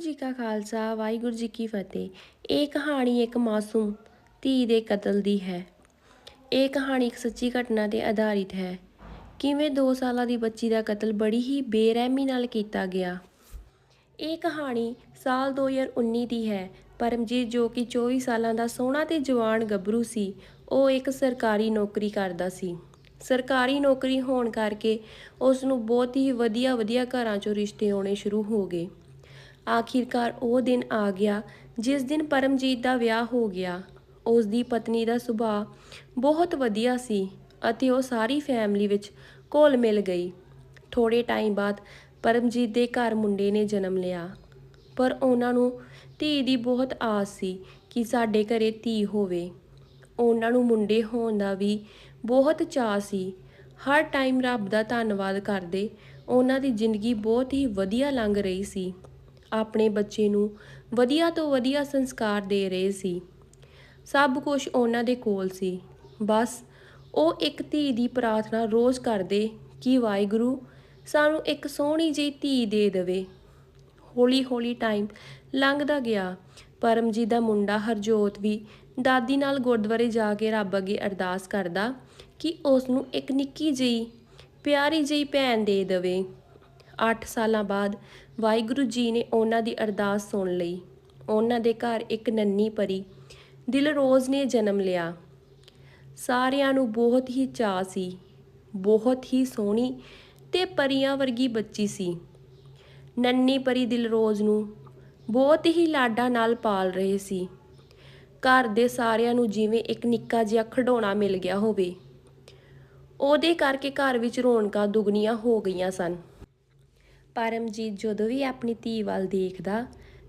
ਜੀ ਕਾ ਖਾਲਸਾ, ਵਾਹਿਗੁਰੂ ਜੀ ਕੀ ਫਤਿਹ। ਇਹ ਕਹਾਣੀ ਇੱਕ ਮਾਸੂਮ ਧੀ ਦੇ ਕਤਲ ਦੀ ਹੈ। ਇਹ ਕਹਾਣੀ ਇੱਕ ਸੱਚੀ ਘਟਨਾ ਤੇ ਆਧਾਰਿਤ ਹੈ। ਕਿਵੇਂ 2 ਸਾਲਾਂ ਦੀ ਬੱਚੀ ਦਾ ਕਤਲ ਬੜੀ ਹੀ ਬੇਰਹਿਮੀ ਨਾਲ ਕੀਤਾ ਗਿਆ। ਇਹ ਕਹਾਣੀ ਸਾਲ 2019 ਦੀ ਹੈ। ਪਰਮਜੀਤ ਜੋ ਕਿ 24 ਸਾਲਾਂ ਦਾ ਸੋਹਣਾ ਤੇ ਜਵਾਨ ਗੱਭਰੂ ਸੀ, ਉਹ ਇੱਕ ਸਰਕਾਰੀ ਨੌਕਰੀ ਕਰਦਾ ਸੀ। ਸਰਕਾਰੀ ਨੌਕਰੀ ਹੋਣ ਕਰਕੇ ਉਸ ਨੂੰ ਬਹੁਤ ਹੀ ਵਧੀਆ ਵਧੀਆ ਘਰਾਂ ਚੋਂ ਰਿਸ਼ਤੇ ਆਉਣੇ ਸ਼ੁਰੂ ਹੋ ਗਏ। ਆਖਿਰਕਾਰ ਉਹ ਦਿਨ ਆ ਗਿਆ ਜਿਸ ਦਿਨ ਪਰਮਜੀਤ ਦਾ ਵਿਆਹ ਹੋ ਗਿਆ। ਉਸ ਦੀ ਪਤਨੀ ਦਾ ਸੁਭਾਅ ਬਹੁਤ ਵਧੀਆ ਸੀ ਅਤੇ ਉਹ ਸਾਰੀ ਫੈਮਿਲੀ ਵਿੱਚ ਘੁਲ ਮਿਲ ਗਈ। ਥੋੜੇ ਟਾਈਮ ਬਾਅਦ ਪਰਮਜੀਤ ਦੇ ਘਰ ਮੁੰਡੇ ਨੇ ਜਨਮ ਲਿਆ। ਪਰ ਉਹਨਾਂ ਨੂੰ ਧੀ ਦੀ ਬਹੁਤ ਆਸ ਸੀ ਕਿ ਸਾਡੇ ਘਰੇ ਧੀ ਹੋਵੇ। ਉਹਨਾਂ ਨੂੰ ਮੁੰਡੇ ਹੋਣ ਦਾ ਵੀ ਬਹੁਤ ਚਾਅ ਸੀ। ਹਰ ਟਾਈਮ ਰੱਬ ਦਾ ਧੰਨਵਾਦ ਕਰਦੇ ਉਹਨਾਂ ਦੀ ਜ਼ਿੰਦਗੀ ਬਹੁਤ ਹੀ ਵਧੀਆ ਲੰਘ ਰਹੀ ਸੀ। ਆਪਣੇ ਬੱਚੇ ਨੂੰ ਵਧੀਆ ਤੋਂ ਵਧੀਆ ਸੰਸਕਾਰ ਦੇ ਰਹੇ ਸੀ। ਸਭ ਕੁਝ ਉਹਨਾਂ ਦੇ ਕੋਲ ਸੀ। ਬਸ ਉਹ ਇੱਕ ਧੀ ਦੀ ਪ੍ਰਾਰਥਨਾ ਰੋਜ਼ ਕਰਦੇ ਕਿ ਵਾਹਿਗੁਰੂ ਸਾਨੂੰ ਇੱਕ ਸੋਹਣੀ ਜਿਹੀ ਧੀ ਦੇ ਦੇਵੇ। ਹੌਲੀ ਹੌਲੀ ਟਾਈਮ ਲੰਘਦਾ ਗਿਆ। ਪਰਮਜੀਤ ਦਾ ਮੁੰਡਾ ਹਰਜੋਤ ਵੀ ਦਾਦੀ ਨਾਲ ਗੁਰਦੁਆਰੇ ਜਾ ਕੇ ਰੱਬ ਅੱਗੇ ਅਰਦਾਸ ਕਰਦਾ ਕਿ ਉਸ ਨੂੰ ਇੱਕ ਨਿੱਕੀ ਜਿਹੀ, ਪਿਆਰੀ ਜਿਹੀ ਭੈਣ ਦੇ ਦੇਵੇ। 8 ਸਾਲਾਂ ਬਾਅਦ ਵਾਹਿਗੁਰੂ ਜੀ ਨੇ ਉਹਨਾਂ ਦੀ ਅਰਦਾਸ ਸੁਣ ਲਈ। ਉਹਨਾਂ ਦੇ ਘਰ ਇੱਕ ਨੰਨੀ ਪਰੀ ਦਿਲਰੋਜ਼ ਨੇ ਜਨਮ ਲਿਆ। ਸਾਰਿਆਂ ਨੂੰ ਬਹੁਤ ਹੀ ਚਾਅ ਸੀ, ਬਹੁਤ ਹੀ ਸੋਹਣੀ ਤੇ ਪਰੀਆਂ ਵਰਗੀ ਬੱਚੀ ਸੀ। ਨੰਨੀ ਪਰੀ ਦਿਲਰੋਜ਼ ਨੂੰ ਬਹੁਤ ਹੀ ਲਾਡਾਂ ਨਾਲ ਪਾਲ ਰਹੇ ਸੀ। ਘਰ ਦੇ ਸਾਰਿਆਂ ਨੂੰ ਜਿਵੇਂ ਇੱਕ ਨਿੱਕਾ ਜਿਹਾ ਖਿਡੌਣਾ ਮਿਲ ਗਿਆ ਹੋਵੇ। ਉਹਦੇ ਕਰਕੇ ਘਰ ਵਿੱਚ ਰੌਣਕਾਂ ਦੁਗਣੀਆਂ ਹੋ ਗਈਆਂ ਸਨ। ਪਰਮਜੀਤ ਜਦੋਂ ਵੀ ਆਪਣੀ ਧੀ ਵੱਲ ਦੇਖਦਾ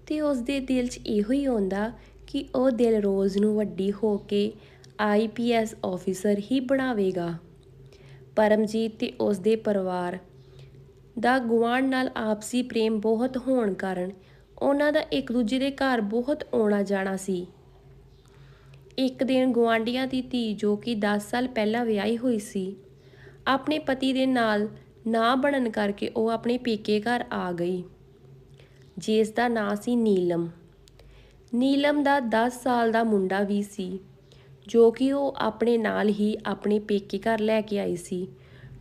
ਤੇ ਉਸ ਦੇ ਦਿਲ 'ਚ ਇਹੋ ਹੀ ਆਉਂਦਾ ਕਿ ਉਹ ਦਿਲ ਰੋਜ਼ ਨੂੰ ਵੱਡੀ ਹੋ ਕੇ ਆਈਪੀਐਸ ਆਫੀਸਰ ਹੀ ਬਣਾਵੇਗਾ। ਪਰਮਜੀਤ ਤੇ ਉਸ ਦੇ ਪਰਿਵਾਰ ਦਾ ਗੁਆਂਢ ਨਾਲ ਆਪਸੀ ਪ੍ਰੇਮ ਬਹੁਤ ਹੋਣ ਕਾਰਨ ਉਹਨਾਂ ਦਾ ਇੱਕ ਦੂਜੇ ਦੇ ਘਰ ਬਹੁਤ ਆਉਣਾ ਜਾਣਾ ਸੀ। ਇੱਕ ਦਿਨ ਗੁਆਂਢੀਆਂ ਦੀ ਧੀ ਜੋ ਕਿ 10 ਸਾਲ ਪਹਿਲਾਂ ਵਿਆਹੀ ਹੋਈ ਸੀ, ਆਪਣੇ ਪਤੀ ਦੇ ਨਾਲ ਨਾ ਬਣਨ ਕਰਕੇ ਉਹ ਆਪਣੇ ਪੇਕੇ ਘਰ ਆ ਗਈ। ਜਿਸ ਦਾ ਨਾਂ ਸੀ ਨੀਲਮ। ਨੀਲਮ ਦਾ 10 ਸਾਲ ਦਾ ਮੁੰਡਾ ਵੀ ਸੀ, ਜੋ ਕਿ ਉਹ ਆਪਣੇ ਨਾਲ ਹੀ ਆਪਣੇ ਪੇਕੇ ਘਰ ਲੈ ਕੇ ਆਈ ਸੀ।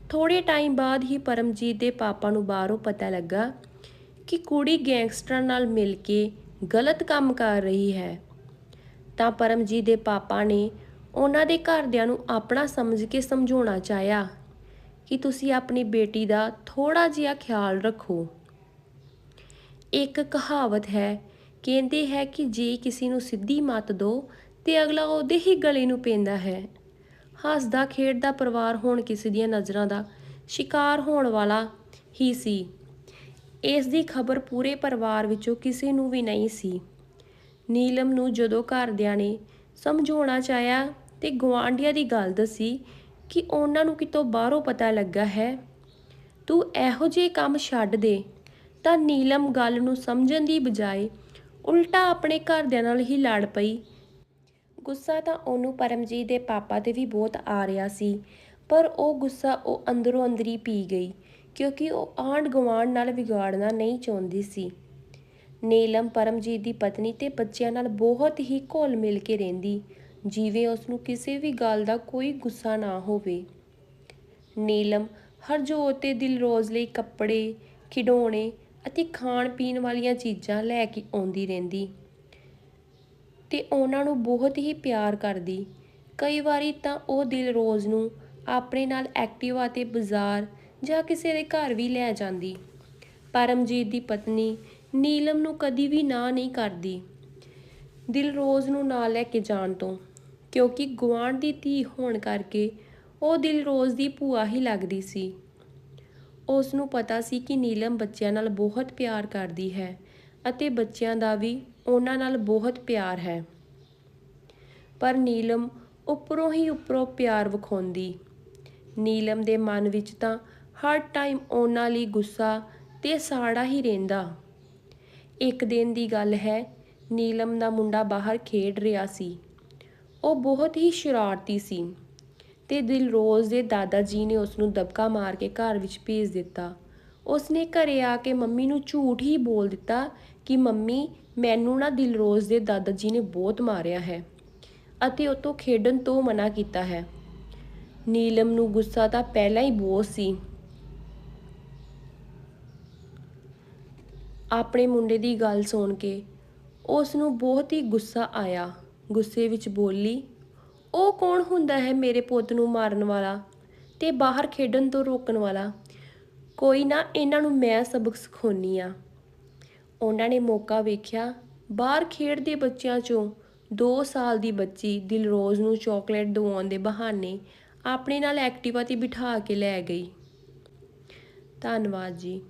ਥੋੜੇ ਟਾਈਮ ਬਾਅਦ ਹੀ ਪਰਮਜੀਤ ਦੇ ਪਾਪਾ ਨੂੰ ਬਾਹਰੋਂ ਪਤਾ ਲੱਗਾ ਕਿ ਕੁੜੀ ਗੈਂਗਸਟਰਾਂ ਨਾਲ ਮਿਲ ਕੇ ਗਲਤ ਕੰਮ ਕਰ ਰਹੀ ਹੈ। ਤਾਂ ਪਰਮਜੀਤ ਦੇ ਪਾਪਾ ਨੇ ਉਹਨਾਂ ਦੇ ਘਰਦਿਆਂ ਨੂੰ ਆਪਣਾ ਸਮਝ ਕੇ ਸਮਝਾਉਣਾ ਚਾਹਿਆ। ਕਿ ਤੁਸੀਂ ਆਪਣੀ ਬੇਟੀ ਦਾ ਥੋੜਾ ਜਿਹਾ ਖਿਆਲ ਰੱਖੋ। ਇੱਕ ਕਹਾਵਤ ਹੈ, ਕਹਿੰਦੇ ਹੈ ਕਿ ਜੇ ਕਿਸੇ ਨੂੰ ਸਿੱਧੀ ਮੱਤ ਦੋ, ਤੇ ਅਗਲਾ ਉਹਦੇ ਹੀ ਗਲੇ ਨੂੰ ਪੈਂਦਾ ਹੈ। ਹੱਸਦਾ ਖੇਡਦਾ ਪਰਿਵਾਰ ਹੁਣ ਕਿਸੇ ਦੀਆਂ ਨਜ਼ਰਾਂ ਦਾ ਸ਼ਿਕਾਰ ਹੋਣ ਵਾਲਾ ਹੀ ਸੀ। ਇਸ ਦੀ ਖਬਰ ਪੂਰੇ ਪਰਿਵਾਰ ਵਿੱਚੋਂ ਕਿਸੇ ਨੂੰ ਵੀ ਨਹੀਂ ਸੀ। ਨੀਲਮ ਨੂੰ ਜਦੋਂ ਘਰਦਿਆਂ ਨੇ ਸਮਝਾਉਣਾ ਚਾਹਿਆ ਤੇ ਗਵਾਂਢੀਆਂ ਦੀ ਗੱਲ ਦੱਸੀ ਕਿ ਉਹਨਾਂ ਨੂੰ ਕਿਤੋਂ ਬਾਹਰੋਂ ਪਤਾ ਲੱਗਾ ਹੈ, ਤੂੰ ਇਹੋ ਜਿਹੇ ਕੰਮ ਛੱਡ ਦੇ, ਤਾਂ ਨੀਲਮ ਗੱਲ ਨੂੰ ਸਮਝਣ ਦੀ ਬਜਾਏ ਉਲਟਾ ਆਪਣੇ ਘਰਦਿਆਂ ਨਾਲ ਹੀ ਲੜ ਪਈ। ਗੁੱਸਾ ਤਾਂ ਉਹਨੂੰ ਪਰਮਜੀਤ ਦੇ ਪਾਪਾ ਤੇ ਵੀ ਬਹੁਤ ਆ ਰਿਹਾ ਸੀ, ਪਰ ਉਹ ਗੁੱਸਾ ਉਹ ਅੰਦਰੋਂ ਅੰਦਰੀ ਪੀ ਗਈ, ਕਿਉਂਕਿ ਉਹ ਆਂਢ ਗੁਆਂਢ ਨਾਲ ਵਿਗਾੜਨਾ ਨਹੀਂ ਚਾਹੁੰਦੀ ਸੀ। ਨੀਲਮ ਪਰਮਜੀਤ ਦੀ ਪਤਨੀ ਤੇ ਬੱਚਿਆਂ ਨਾਲ ਬਹੁਤ ਹੀ ਘੁਲ ਮਿਲ ਕੇ ਰਹਿੰਦੀ ਜਿਵੇਂ ਉਸ ਨੂੰ ਕਿਸੇ ਵੀ ਗੱਲ ਦਾ ਕੋਈ ਗੁੱਸਾ ਨਾ ਹੋਵੇ। ਨੀਲਮ ਹਰਜੋਤ ਤੇ ਦਿਲਰੋਜ਼ ਲਈ ਕੱਪੜੇ, ਖਿਡੌਣੇ ਅਤੇ ਖਾਣ ਪੀਣ ਵਾਲੀਆਂ ਚੀਜ਼ਾਂ ਲੈ ਕੇ ਆਉਂਦੀ ਰਹਿੰਦੀ। ਤੇ ਉਹਨਾਂ ਨੂੰ ਬਹੁਤ ਹੀ ਪਿਆਰ ਕਰਦੀ। ਕਈ ਵਾਰੀ ਤਾਂ ਉਹ ਦਿਲਰੋਜ਼ ਨੂੰ ਆਪਣੇ ਨਾਲ ਐਕਟਿਵਾ ਤੇ ਬਾਜ਼ਾਰ ਜਾਂ ਕਿਸੇ ਦੇ ਘਰ ਵੀ ਲੈ ਜਾਂਦੀ। ਪਰਮਜੀਤ ਦੀ ਪਤਨੀ ਨੀਲਮ ਨੂੰ ਕਦੀ ਵੀ ਨਾ ਨਹੀਂ ਕਰਦੀ। ਦਿਲਰੋਜ਼ ਨੂੰ ਨਾਲ ਲੈ ਕੇ ਜਾਣ ਤੋਂ। ਕਿਉਂਕਿ ਗੁਆਂਢ ਦੀ ਧੀ ਹੋਣ ਕਰਕੇ ਉਹ ਦਿਲਰੋਜ਼ ਦੀ ਭੂਆ ਹੀ ਲੱਗਦੀ ਸੀ। ਉਸ ਨੂੰ ਪਤਾ ਸੀ ਕਿ ਨੀਲਮ ਬੱਚਿਆਂ ਨਾਲ ਬਹੁਤ ਪਿਆਰ ਕਰਦੀ ਹੈ ਅਤੇ ਬੱਚਿਆਂ ਦਾ ਵੀ ਉਹਨਾਂ ਨਾਲ ਬਹੁਤ ਪਿਆਰ ਹੈ। ਪਰ ਨੀਲਮ ਉੱਪਰੋਂ ਹੀ ਉੱਪਰੋਂ ਪਿਆਰ ਵਿਖਾਉਂਦੀ। ਨੀਲਮ ਦੇ ਮਨ ਵਿੱਚ ਤਾਂ ਹਰ ਟਾਈਮ ਉਹਨਾਂ ਲਈ ਗੁੱਸਾ ਤੇ ਸਾੜਾ ਹੀ ਰਹਿੰਦਾ। ਇੱਕ ਦਿਨ ਦੀ ਗੱਲ ਹੈ, ਨੀਲਮ ਦਾ ਮੁੰਡਾ ਬਾਹਰ ਖੇਡ ਰਿਹਾ ਸੀ। ਉਹ ਬਹੁਤ ਹੀ ਸ਼ਰਾਰਤੀ ਸੀ ਤੇ ਦਿਲਰੋਜ਼ ਦੇ ਦਾਦਾ ਜੀ ਨੇ ਉਸ ਨੂੰ ਦਬਕਾ ਮਾਰ ਕੇ ਘਰ ਵਿੱਚ ਭੇਜ ਦਿੱਤਾ। ਉਸਨੇ ਘਰੇ ਆ ਕੇ ਮੰਮੀ ਨੂੰ ਝੂਠ ਹੀ ਬੋਲ ਦਿੱਤਾ ਕਿ, ਮੰਮੀ, ਮੈਨੂੰ ਨਾ ਦਿਲਰੋਜ਼ ਦੇ ਦਾਦਾ ਜੀ ਨੇ ਬਹੁਤ ਮਾਰਿਆ ਹੈ ਅਤੇ ਉਹ ਤੋਂ ਖੇਡਣ ਤੋਂ ਮਨਾ ਕੀਤਾ ਹੈ। ਨੀਲਮ ਨੂੰ ਗੁੱਸਾ ਤਾਂ ਪਹਿਲਾਂ ਹੀ ਬਹੁਤ ਸੀ। ਆਪਣੇ ਮੁੰਡੇ ਦੀ ਗੱਲ ਸੁਣ ਕੇ ਉਸ ਨੂੰ ਬਹੁਤ ਹੀ ਗੁੱਸਾ ਆਇਆ। ਗੁੱਸੇ ਵਿੱਚ ਬੋਲੀ, ਉਹ ਕੌਣ ਹੁੰਦਾ ਹੈ ਮੇਰੇ ਪੁੱਤ ਨੂੰ ਮਾਰਨ ਵਾਲਾ ਤੇ ਬਾਹਰ ਖੇਡਣ ਤੋਂ ਰੋਕਣ ਵਾਲਾ? ਕੋਈ ਨਾ ਇਹਨਾਂ ਨੂੰ ਮੈਂ ਸਬਕ ਸਿਖਾਉਣੀ ਆ ਉਹਨਾਂ ਨੇ ਮੌਕਾ ਵੇਖਿਆ, ਬਾਹਰ ਖੇਡਦੇ ਬੱਚਿਆਂ ਚੋਂ 2 ਸਾਲ ਦੀ ਬੱਚੀ ਦਿਲਰੋਜ਼ ਨੂੰ ਚਾਕਲੇਟ ਦਵਾਉਣ ਦੇ ਬਹਾਨੇ ਆਪਣੇ ਨਾਲ ਐਕਟਿਵਾ ਤੇ ਬਿਠਾ ਕੇ ਲੈ ਗਈ। ਧੰਨਵਾਦ ਜੀ।